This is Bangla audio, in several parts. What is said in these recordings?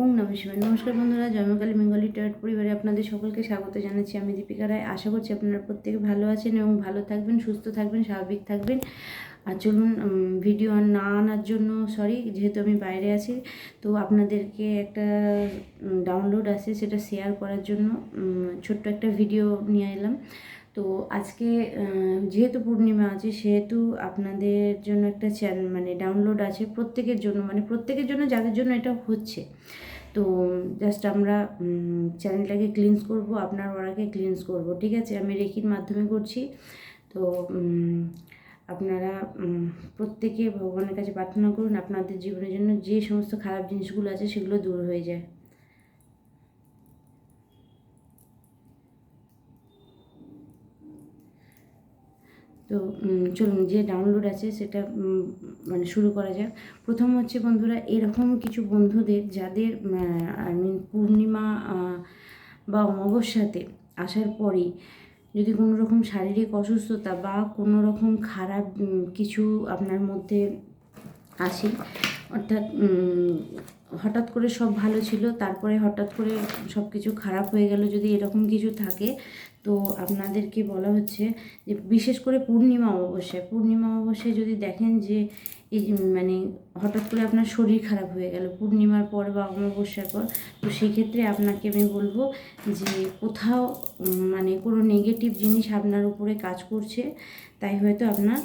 ওম নমঃ নমস্কার বন্ধুরা, জন্মকালী বেঙ্গলি টার্ট পরিবারে আপনাদের সকলকে স্বাগত জানাচ্ছি। আমি দীপিকা রায়। আশা করছি আপনারা প্রত্যেকে ভালো আছেন এবং ভালো থাকবেন, সুস্থ থাকবেন, স্বাভাবিক থাকবেন। আর চলুন ভিডিও না আনার জন্য সরি যেহেতু আমি বাইরে আছি, তো আপনাদেরকে একটা ডাউনলোড আছে, সেটা শেয়ার করার জন্য ছোট্ট একটা ভিডিও নিয়ে এলাম। তো আজকে যেহেতু পূর্ণিমা আছে, সেহেতু আপনাদের জন্য একটা চ্যানেল মানে ডাউনলোড আছে প্রত্যেকের জন্য মানে প্রত্যেকের জন্য যাদের জন্য এটা হচ্ছে। তো জাস্ট আমরা চ্যানেলটাকে ক্লিনস করব, আপনার ওরাকে ক্লিনস করব, ঠিক আছে? আমি রেকির মাধ্যমে করছি। তো আপনারা প্রত্যেকে ভগবানের কাছে প্রার্থনা করুন, আপনাদের জীবনের জন্য যে সমস্ত খারাপ জিনিসগুলো আছে সেগুলো দূর হয়ে যায়। তো চলুন যে ডাউনলোড আছে সেটা মানে শুরু করা যাক। প্রথম হচ্ছে বন্ধুরা, এরকম কিছু বন্ধুদের যাদের আই মিন পূর্ণিমা বা অমাবস্যাতে আসার পরেই যদি কোনো রকম শারীরিক অসুস্থতা বা কোনো রকম খারাপ কিছু আপনার মধ্যে আসে, অর্থাৎ হঠাৎ করে সব ভালো ছিল, তারপরে হঠাৎ করে সব কিছু খারাপ হয়ে গেল, যদি এরকম কিছু থাকে তো আপনাদেরকে বলা হচ্ছে যে বিশেষ করে পূর্ণিমা অমাবস্যায় পূর্ণিমা অমাবস্যায় যদি দেখেন যে এই মানে হঠাৎ করে আপনার শরীর খারাপ হয়ে গেল, পূর্ণিমার পর বা অমাবস্যার পর, তো সেক্ষেত্রে আপনাকে আমি বলব যে কোথাও মানে কোনো নেগেটিভ জিনিস আপনার উপরে কাজ করছে, তাই হয়তো আপনার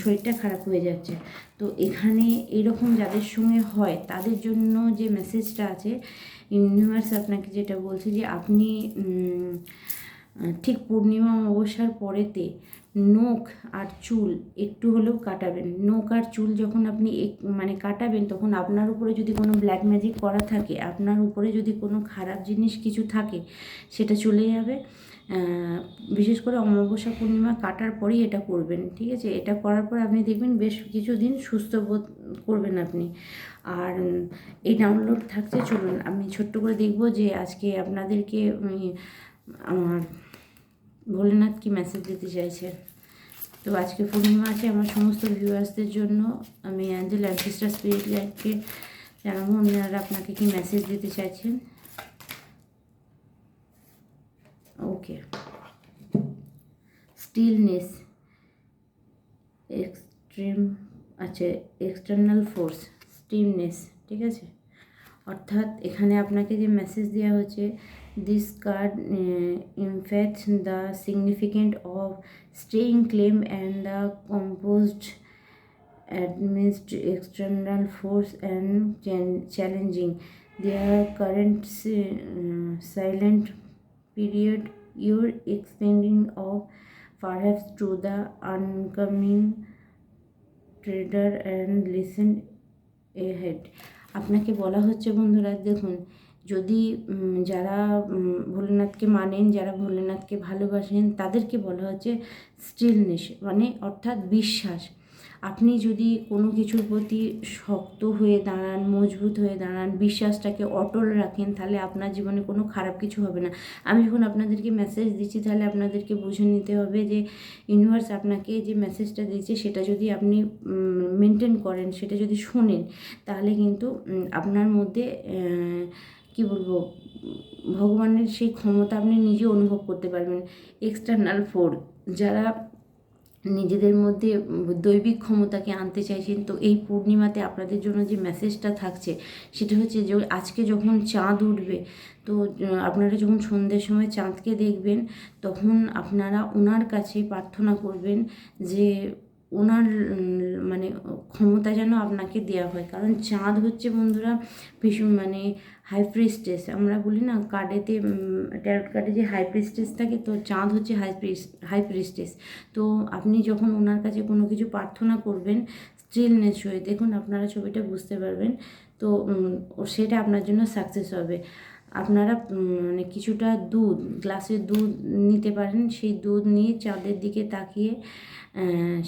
শরীরটা খারাপ হয়ে যাচ্ছে। তো এখানে এরকম যাদের সঙ্গে হয়, তাদের জন্য যে মেসেজটা আছে ইউনিভার্স আপনাকে যেটা বলছে যে আপনি ঠিক পূর্ণিমা অমাবস্যার পরেতে নখ আর চুল একটু হলেও কাটাবেন। নখ আর চুল যখন আপনি এক মানে কাটাবেন, তখন আপনার উপরে যদি কোনো ব্ল্যাক ম্যাজিক করা থাকে, আপনার উপরে যদি কোনো খারাপ জিনিস কিছু থাকে, সেটা চলে যাবে। বিশেষ করে অমাবস্যা পূর্ণিমা কাটার পরেই এটা করবেন, ঠিক আছে? এটা করার পর আপনি দেখবেন বেশ কিছুদিন সুস্থ বোধ করবেন আপনি। আর এই ডাউনলোড থাকছে, চলুন আমি ছোট্ট করে দেখব যে আজকে আপনাদেরকে আমার ভোলেনাথ কি মেসেজ দিতে চাইছে? তো আজকে পূর্ণিমা আছে, আমার সমস্ত ভিউয়ার্সদের জন্য আমি অ্যাঞ্জেল অ্যান্সিস্টার স্পিরিট লাইফকে জানাব। আপনারা আপনাকে কি মেসেজ দিতে চাইছেন? ওকে স্টিলনেস এক্সট্রিম আচ্ছা এক্সটার্নাল ফোর্স স্টিমনেস ঠিক আছে? অর্থাৎ এখানে আপনাকে যে মেসেজ দেওয়া হচ্ছে this card in fact the significant of staying calm and the composed amidst external force and challenging their current silent period your extending of far halves to the upcoming trader and listen a head আপনাকে বলা হচ্ছে বন্ধুরা, দেখুন, যদি যারা ভোলেনাথকে মানেন, যারা ভোলেনাথকে ভালোবাসেন, তাদেরকে বলা হচ্ছে স্টিলনেস মানে অর্থাৎ বিশ্বাস। আপনি যদি কোনো কিছুর প্রতি শক্ত হয়ে দাঁড়ান, মজবুত হয়ে দাঁড়ান, বিশ্বাসটাকে অটল রাখেন, তাহলে আপনার জীবনে কোনো খারাপ কিছু হবে না। আমি যখন আপনাদেরকে মেসেজ দিচ্ছি, তাহলে আপনাদেরকে বুঝে নিতে হবে যে ইউনিভার্স আপনাকে যে মেসেজটা দিচ্ছে সেটা যদি আপনি মেনটেন করেন, সেটা যদি শোনেন, তাহলে কিন্তু আপনার মধ্যে কি বলব, ভগবানের সেই ক্ষমতা আপনি নিজে অনুভব করতে পারবেন। এক্সটার্নাল ফোর যারা নিজেদের মধ্যে দৈবিক ক্ষমতাকে আনতে চাইছেন। তো এই পূর্ণিমাতে আপনাদের জন্য যে মেসেজটা থাকছে, সেটা হচ্ছে যে আজকে যখন চাঁদ উঠবে, তো আপনারা যখন সন্ধ্যের সময় চাঁদকে দেখবেন, তখন আপনারা ওনার কাছে প্রার্থনা করবেন যে ওনার মানে ক্ষমতা যেন আপনাকে দেওয়া হয়। কারণ চাঁদ হচ্ছে বন্ধুরা ভীষণ মানে হাই প্রিস্টেস আমরা বলি না, কার্ডেতে ট্যারট কার্ডে যে হাই প্রিস্টেস থাকে, তো চাঁদ হচ্ছে হাই প্রিস হাই প্রিস্টেস তো আপনি যখন ওনার কাছে কোনো কিছু প্রার্থনা করবেন স্টিলনেস হয়ে, দেখুন আপনারা ছবিটা বুঝতে পারবেন, তো সেটা আপনার জন্য সাকসেস হবে। আপনারা মানে কিছুটা দুধ, গ্লাসে দুধ নিতে পারেন, সেই দুধ নিয়ে চাঁদের দিকে তাকিয়ে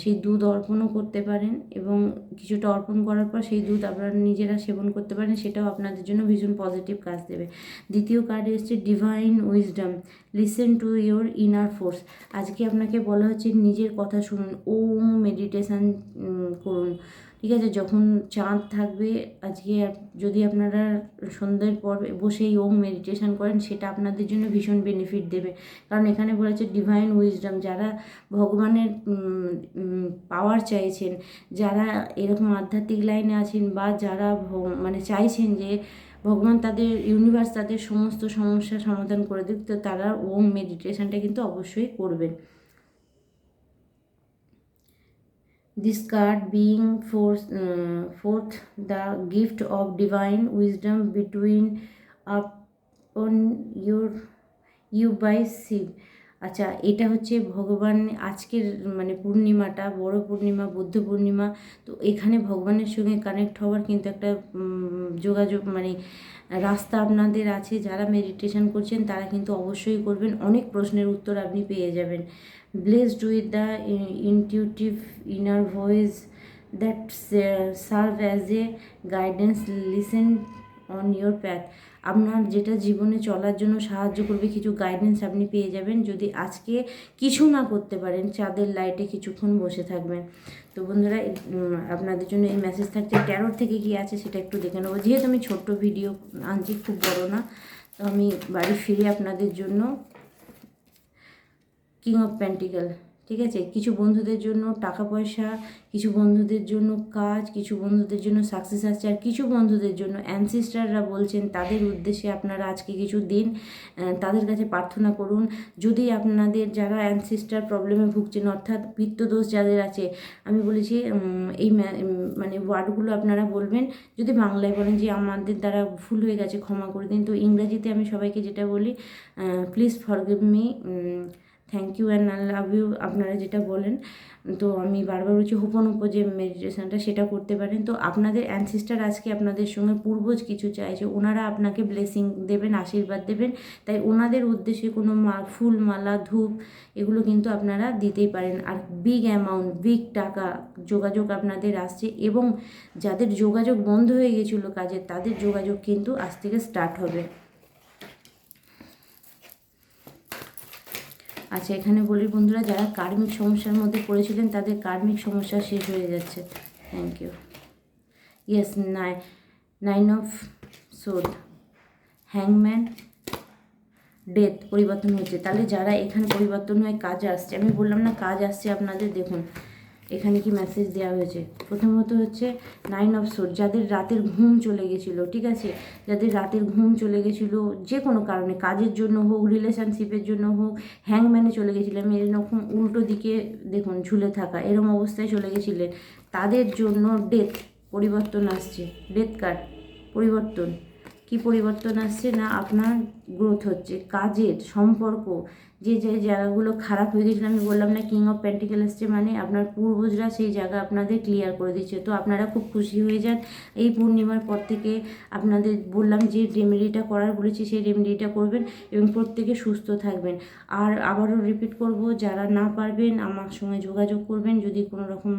সেই দুধ অর্পণও করতে পারেন এবং কিছুটা অর্পণ করার পর সেই দুধ আপনারা নিজেরা সেবন করতে পারেন, সেটাও আপনাদের জন্য ভীষণ পজিটিভ কাজ দেবে। দ্বিতীয় কার্ড এসছে divine wisdom listen to your inner force আজকে আপনাকে বলা হচ্ছে নিজের কথা শুনুন ও মেডিটেশান করুন। ঠিক আছে, যখন চাঁদ থাকবে, আজকে যদি আপনারা সন্ধ্যের পর বসে এই ওম মেডিটেশন করেন, সেটা আপনাদের জন্য ভীষণ বেনিফিট দেবে। কারণ এখানে বলেছে ডিভাইন উইজডম যারা ভগবানের পাওয়ার চাইছেন, যারা এরকম আধ্যাত্মিক লাইনে আছেন বা যারা মানে চাইছেন যে ভগবান তাদের ইউনিভার্স তাদের সমস্ত সমস্যার সমাধান করে দিক, তো তারা ওম মেডিটেশনটা কিন্তু অবশ্যই করবেন। This card being forth, uh, forth the gift of divine wisdom between upon your you by Shiv. আচ্ছা এটা হচ্ছে ভগবান আজকের মানে পূর্ণিমাটা, বড় পূর্ণিমা, বুদ্ধ পূর্ণিমা, তো এখানে ভগবানের সঙ্গে কানেক্ট হওয়ার কিন্তু একটা যোগাযোগ মানে রাস্তা আপনাদের আছে। যারা মেডিটেশন করছেন, তারা কিন্তু অবশ্যই করবেন। অনেক প্রশ্নের উত্তর আপনি পেয়ে যাবেন। Blessed with the intuitive inner voice that serve as a guidance listen on your path আপনার যেটা জীবনে চলার জন্য সাহায্য করবে, কিছু গাইডেন্স আপনি পেয়ে যাবেন। যদি আজকে কিছু না করতে পারেন, চাঁদের লাইটে কিছুক্ষণ বসে থাকবেন। তো বন্ধুরা আপনাদের জন্য এই মেসেজ থাকছে ট্যারোর থেকে কি আছে সেটা একটু দেখে নেব। যেহেতু আমি ছোট্ট ভিডিও আনছি, খুব বড় না, তো আমি বাড়ি ফিরে আপনাদের জন্য কিং অফ প্যান্টিক্যাল ঠিক আছে? কিছু বন্ধুদের জন্য টাকা পয়সা, কিছু বন্ধুদের জন্য কাজ, কিছু বন্ধুদের জন্য সাকসেস আসছে আর কিছু বন্ধুদের জন্য অ্যানসিস্টাররা বলছেন তাদের উদ্দেশ্যে আপনারা আজকে কিছু দিন তাদের কাছে প্রার্থনা করুন। যদি আপনাদের যারা অ্যানসিস্টার প্রবলেমে ভুগছেন, অর্থাৎ পিত্তদোষ যাদের আছে, আমি বলেছি এই মানে ওয়ার্ডগুলো আপনারা বলবেন। যদি বাংলায় বলেন যে আমাদের দ্বারা ভুল হয়ে গেছে, ক্ষমা করে দিন। তো ইংরাজিতে আমি সবাইকে যেটা বলি please forgive me thank you and I love you আপনারা যেটা বলেন, তো আমি বারবার বলছি হোপন উপ যে মেডিটেশনটা সেটা করতে পারেন। তো আপনাদের অ্যানসিস্টার আজকে আপনাদের সঙ্গে পূর্বজ কিছু চাইছে, ওনারা আপনাকে ব্লেসিং দেবেন, আশীর্বাদ দেবেন। তাই ওনাদের উদ্দেশ্যে কোনো মা, ফুল মালা, ধূপ, এগুলো কিন্তু আপনারা দিতেই পারেন। আর বিগ অ্যামাউন্ট বিগ টাকা যোগাযোগ আপনাদের আসছে এবং যাদের যোগাযোগ বন্ধ হয়ে গেছিল কাজের তাদের যোগাযোগ কিন্তু আজ থেকে স্টার্ট হবে। আচ্ছা এখানে বলি বন্ধুরা, যারা কার্মিক সমস্যার মধ্যে পড়েছিলেন, তাদের কার্মিক সমস্যা শেষ হয়ে যাচ্ছে। থ্যাংক ইউ ইয়েস নাই নাইন অফ সোড হ্যাংম্যান ডেথ পরিবর্তন হচ্ছে তাহলে যারা এখানে পরিবর্তন হয় কাজ আসছে, আমি বললাম না কাজ আসছে, আপনাদের দেখুন। এখানে কি মেসেজ দেওয়া হয়েছে? প্রথমত হচ্ছে নাইন অফ সোর যাদের রাতের ঘুম চলে গেছিল, ঠিক আছে? যাদের রাতের ঘুম চলে গেছিল, যে কোনো কারণে, কাজের জন্য হোক রিলেশনশিপের জন্য হোক হ্যাংম্যানে চলে গেছিলাম এরকম উল্টো দিকে দেখুন, ঝুলে থাকা এরকম অবস্থায় চলে গেছিলেন, তাদের জন্য ডেথ পরিবর্তন আসছে। ডেথ কার্ড পরিবর্তন। কি পরিবর্তন আসছে না আপনার? গ্রোথ হচ্ছে, কাজের সম্পর্ক, যে যে জায়গাগুলো খারাপ হয়ে গেছিল, আমি বললাম না কিং অফ প্যান্টিকেল এসছে মানে আপনার পূর্বজরা সেই জায়গা আপনাদের ক্লিয়ার করে দিচ্ছে তো আপনারা খুব খুশি হয়ে যান। এই পূর্ণিমার পর থেকে আপনাদের বললাম যে রেমেডিটা করার বলেছি, সেই রেমেডিটা করবেন এবং প্রত্যেকে সুস্থ থাকবেন। আর আবারও রিপিট করব, যারা না পারবেন আমার সঙ্গে যোগাযোগ করবেন, যদি কোনো রকম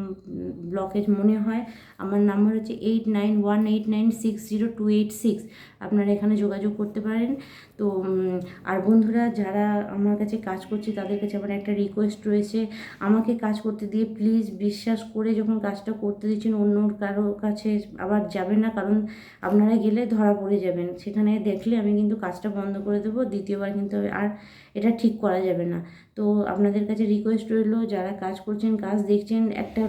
ব্লকেজ মনে হয়, আমার নাম্বার হচ্ছে eight nine one eight nine six zero two eight six আপনারা এখানে যোগাযোগ করতে পারেন। তো উম, আর বন্ধুরা যারা আমার কাছে কাজ করছে তাদের কাছে আমার একটা রিকোয়েস্ট রয়েছে। আমাকে কাজ করতে দিয়ে প্লিজ বিশ্বাস করে যখন কাজটা করতে দিচ্ছেন অন্য কারও কাছে আবার যাবেন না কারণ আপনারা গেলে ধরা পড়ে যাবেন। সেখানে দেখলে আমি কিন্তু কাজটা বন্ধ করে দেবো দ্বিতীয়বার কিন্তু আর এটা ঠিক করা যাবে না। তো আপনাদের কাছে রিকোয়েস্ট রইল যারা কাজ করছেন কাজ দেখছেন একটা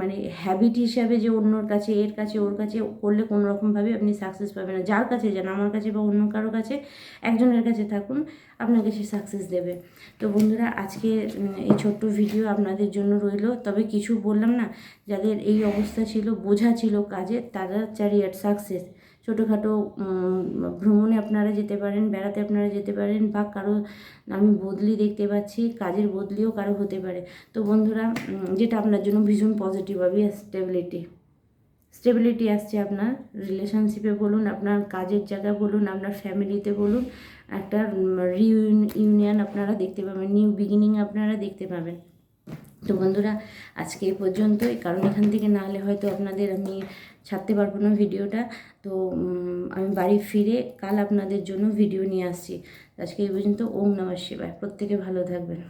মানে হ্যাবিট হিসাবে যে অন্যর কাছে এর কাছে ওর কাছে করলে কোনো রকমভাবে আপনি সাকসেস পাবেন না। যার কাছে যান আমার কাছে বা অন্য কারও কাছে একজনের কাছে থাকুন, আপনাকে সে সাকসেস দেবে। তো বন্ধুরা, আজকে এই ছোট্ট ভিডিও আপনাদের জন্য রইল। তবে কিছু বললাম না, যাদের এই অবস্থা ছিল, বোঝা ছিল কাজে, তারা চ্যারিয়ার সাকসেস ছোটোখাটো ভ্রমণে আপনারা যেতে পারেন, বেড়াতে আপনারা যেতে পারেন, বা কারও, আমি বদলি দেখতে পাচ্ছি, কাজের বদলিও কারও হতে পারে। তো বন্ধুরা যেটা আপনার জন্য ভীষণ পজিটিভ হবে স্টেবিলিটি স্টেবিলিটি আসছে আপনার রিলেশনশিপে বলুন, আপনার কাজের জায়গায় বলুন, আপনার ফ্যামিলিতে বলুন, একটা ইউনিয়ন আপনারা দেখতে পাবেন নিউ বিগিনিং আপনারা দেখতে পাবেন। তো বন্ধুরা, আজকে এই পর্যন্তই, কারণ এখান থেকে না হলে হয়তো আপনাদের আমি ছাড়তে পারব না ভিডিওটা। তো আমি বাড়ি ফিরে কাল আপনাদের জন্য ভিডিও নিয়ে আসছি। আজকে এই পর্যন্ত, ওম নমঃ শিবায়, প্রত্যেকে ভালো থাকবেন।